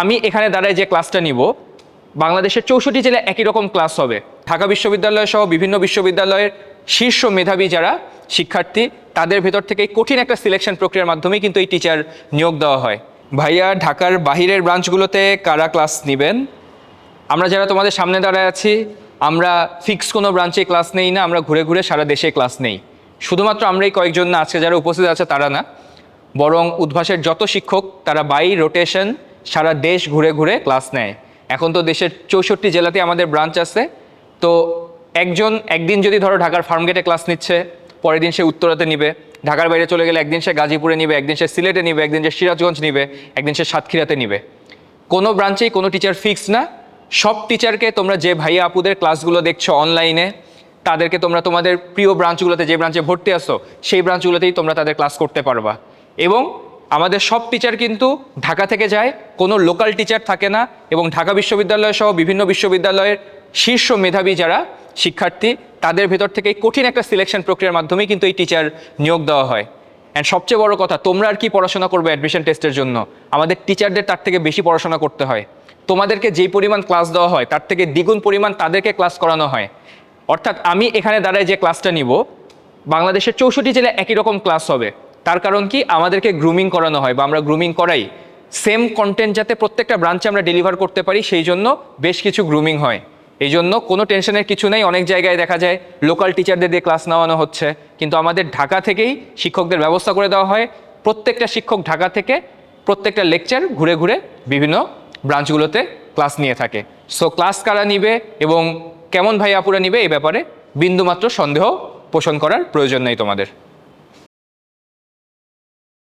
আমি এখানে দাঁড়ায় যে ক্লাসটা নিব, বাংলাদেশের চৌষট্টি জেলায় একই রকম ক্লাস হবে। ঢাকা বিশ্ববিদ্যালয় সহ বিভিন্ন বিশ্ববিদ্যালয়ের শীর্ষ মেধাবী যারা শিক্ষার্থী, তাদের ভেতর থেকে কঠিন একটা সিলেকশন প্রক্রিয়ার মাধ্যমেই কিন্তু এই টিচার নিয়োগ দেওয়া হয়। ভাইয়া, ঢাকার বাহিরের ব্রাঞ্চগুলোতে কারা ক্লাস নেবেন? আমরা যারা তোমাদের সামনে দাঁড়ায় আছি, আমরা ফিক্স কোনো ব্রাঞ্চে ক্লাস নেই না, আমরা ঘুরে ঘুরে সারা দেশে ক্লাস নেই। শুধুমাত্র আমরাই কয়েকজন না, আজকে যারা উপস্থিত আছে তারা না। বরং উদ্ভাসের যত শিক্ষক, তারা বাই রোটেশন সারা দেশ ঘুরে ঘুরে ক্লাস নেয়। এখন তো দেশের চৌষট্টি জেলাতে আমাদের ব্রাঞ্চ আছে। তো একজন, একদিন যদি ধরো ঢাকার ফার্মগেটে ক্লাস নিচ্ছে, পরের দিন সে উত্তরাতে নিবে। ঢাকার বাইরে চলে গেলে একদিন সে গাজীপুরে নিবে, একদিন সে সিলেটে নিবে, একদিন সে সিরাজগঞ্জ নিবে, একদিন সে সাতক্ষীরাতে নিবে। কোনো ব্রাঞ্চেই কোনো টিচার ফিক্স না। সব টিচারকে তোমরা যে ভাইয়া আপুদের ক্লাসগুলো দেখছ অনলাইনে তাদেরকে তোমরা তোমাদের প্রিয় ব্রাঞ্চগুলোতে যে ব্রাঞ্চে ভর্তি আসো সেই ব্রাঞ্চগুলোতেই তোমরা তাদের ক্লাস করতে পারবা। এবং আমাদের সব টিচার কিন্তু ঢাকা থেকে যায়, কোনো লোকাল টিচার থাকে না এবং ঢাকা বিশ্ববিদ্যালয় সহ বিভিন্ন বিশ্ববিদ্যালয়ের শীর্ষ মেধাবী যারা শিক্ষার্থী, তাদের ভেতর থেকে কঠিন একটা সিলেকশন প্রক্রিয়ার মাধ্যমেই কিন্তু এই টিচার নিয়োগ দেওয়া হয়। অ্যান্ড সবচেয়ে বড় কথা, তোমরা আর কি পড়াশোনা করবে অ্যাডমিশন টেস্টের জন্য? আমাদের টিচারদের তার থেকে বেশি পড়াশোনা করতে হয়। তোমাদেরকে যেই পরিমাণ ক্লাস দেওয়া হয়, তার থেকে দ্বিগুণ পরিমাণ তাদেরকে ক্লাস করানো হয়। অর্থাৎ আমি এখানে দাঁড়ায় যে ক্লাসটা নিব, বাংলাদেশের চৌষট্টি জেলায় একই রকম ক্লাস হবে। তার কারণ কি? আমাদেরকে গ্রুমিং করানো হয় বা আমরা গ্রুমিং করাই। সেম কন্টেন্ট যাতে প্রত্যেকটা ব্রাঞ্চে আমরা ডেলিভার করতে পারি, সেই জন্য বেশ কিছু গ্রুমিং হয়। এই জন্য কোনো টেনশনের কিছু নেই। অনেক জায়গায় দেখা যায় লোকাল টিচারদের দিয়ে ক্লাস নেওয়ানো হচ্ছে। কিন্তু আমাদের ঢাকা থেকেই শিক্ষকদের ব্যবস্থা করে দেওয়া হয়। প্রত্যেকটা শিক্ষক ঢাকা থেকে প্রত্যেকটা লেকচার ঘুরে ঘুরে বিভিন্ন ব্রাঞ্চগুলোতে ক্লাস নিয়ে থাকে। সো ক্লাস কারা নিবে এবং কেমন ভাই আপুরা নিবে এই ব্যাপারে বিন্দুমাত্র সন্দেহ পোষণ করার প্রয়োজন নেই তোমাদের।